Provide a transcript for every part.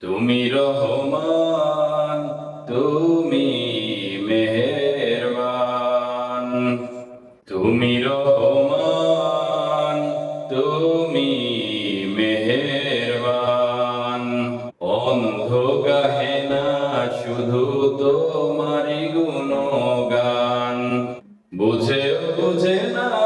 তুমি রহমান, তুমি মেহেরবান। তুমি রহমান, তুমি মেহেরবান। অন্ধ গাহে না, শুধু তোমারি গুণগান। বুঝে বুঝে না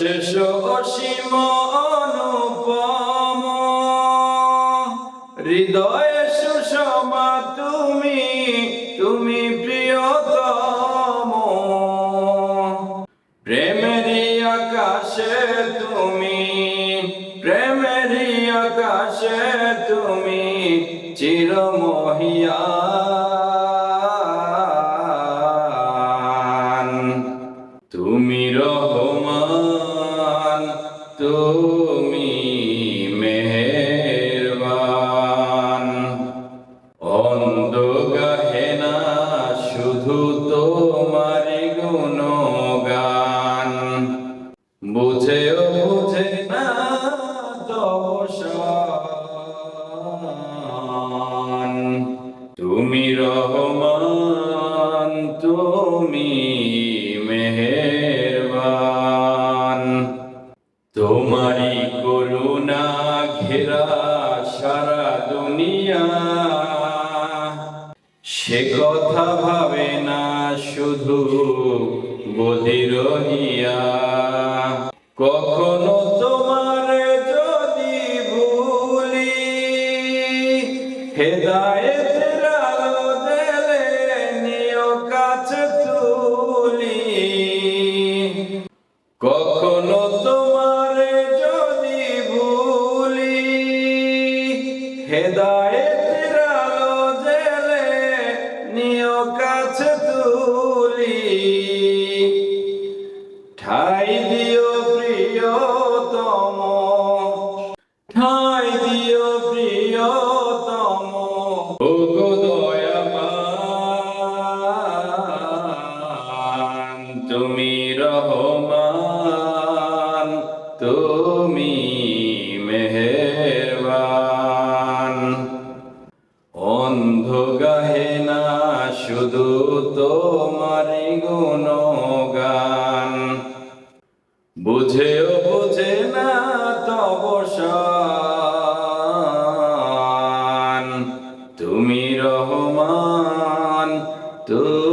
অশেষ অসীম অনুপম। হৃদয়ে সুষমা তুমি তুমি প্রিয়তম। প্রেমেরই আকাশে তুমি, প্রেমেরই আকাশে তুমি চিরমহিয়ান। তুমি রহমান। তুমি মেহেরবান। অন্ধ গাহে না, শুধু তোমারি গুণগান। বুঝেও বুঝে না দশান তুমি রহমান, তুমি তোমারি করুণা ঘেরা সারা দুনিয়া। সে কথা ভাবে না শুধু বধির হিয়া কখনো তোমার যদি ভুলি হেদায়েতের হেদায়েতের আলো জেলে নিও কাছে তুলি। ঠাই গাহে না শুধু তোমারি গুণগান। বুঝেও বুঝে না তবসান তুমি রহমান তুমি